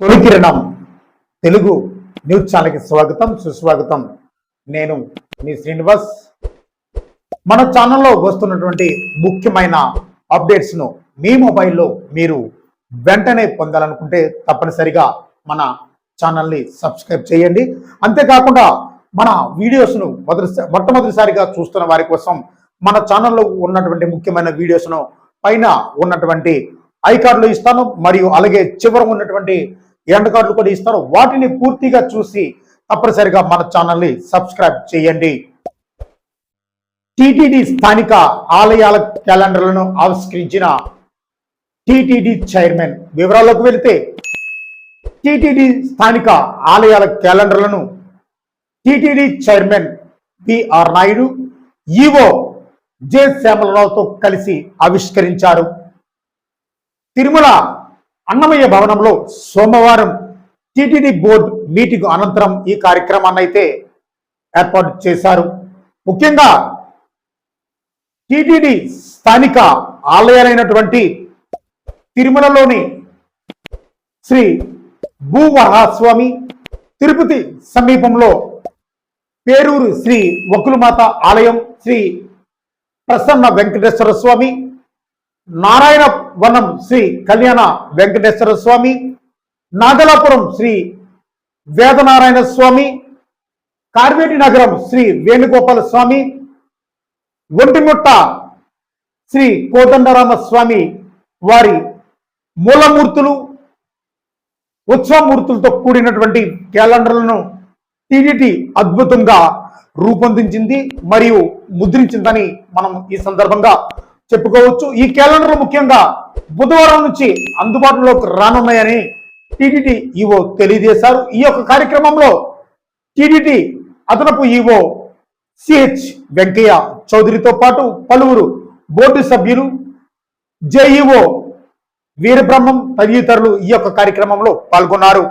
తొలికిరణం. Telugu news ఛానల్కి స్వాగతం సుస్వాగతం. నేను మీ శ్రీనివాస్. మన ఛానల్లో వస్తున్నటువంటి ముఖ్యమైన అప్డేట్స్ను మీ మొబైల్లో మీరు వెంటనే పొందాలనుకుంటే తప్పనిసరిగా మన ఛానల్ని సబ్స్క్రైబ్ చేయండి. అంతేకాకుండా మన వీడియోస్ను మొదటి మొట్టమొదటిసారిగా చూస్తున్న వారి కోసం మన ఛానల్లో ఉన్నటువంటి ముఖ్యమైన వీడియోస్ను పైన ఉన్నటువంటి ఐకార్డులు ఇస్తాను. మరియు అలాగే చివర ఉన్నటువంటి ఎండ్ కార్డులు కూడా ఇస్తారు వాటిని పూర్తిగా చూసి తప్పనిసరిగా మన ఛానల్ని సబ్స్క్రైబ్ చేయండి టిటిడి స్థానిక ఆలయాల క్యాలెండర్లను ఆవిష్కరించిన టిటిడి చైర్మన్ వివరాల్లోకి వెళితే టిటిడి స్థానిక ఆలయాల క్యాలెండర్లను TTD chairman PR Naidu EO J శ్యామలరావుతో కలిసి ఆవిష్కరించారు తిరుమల అన్నమయ్య భవనంలో సోమవారం టిటిడి బోర్డు మీటింగ్ అనంతరం ఈ కార్యక్రమాన్ని అయితే ఏర్పాటు చేశారు. ముఖ్యంగా టిటిడి స్థానిక ఆలయాలైనటువంటి తిరుమలలోని శ్రీ భూవరహాస్వామి తిరుపతి సమీపంలో పేరూరు శ్రీ వకులమాత ఆలయం శ్రీ ప్రసన్న వెంకటేశ్వర స్వామి నారాయణ వనం శ్రీ కళ్యాణ వెంకటేశ్వర స్వామి నాగలాపురం శ్రీ వేదనారాయణ స్వామి కార్వేటి నగరం శ్రీ వేణుగోపాల స్వామి ఒంటిముట్ట శ్రీ కోదండరామ స్వామి వారి మూలమూర్తులు ఉత్సవమూర్తులతో కూడినటువంటి క్యాలెండర్లను టీడీటీ అద్భుతంగా రూపొందించింది మరియు ముద్రించిందని మనం ఈ సందర్భంగా చెప్పుకోవచ్చు. ఈ క్యాలెండర్ ముఖ్యంగా బుధవారం నుంచి అందుబాటులోకి రానున్నాయని టీడీటీ ఈవో తెలియజేశారు. ఈ యొక్క కార్యక్రమంలో టీడీటీ అదనపు ఈవో సిహెచ్ వెంకయ్య చౌదరితో పాటు పలువురు బోర్డు సభ్యులు జేఈఓ వీరబ్రహ్మం తదితరులు ఈ యొక్క కార్యక్రమంలో పాల్గొన్నారు.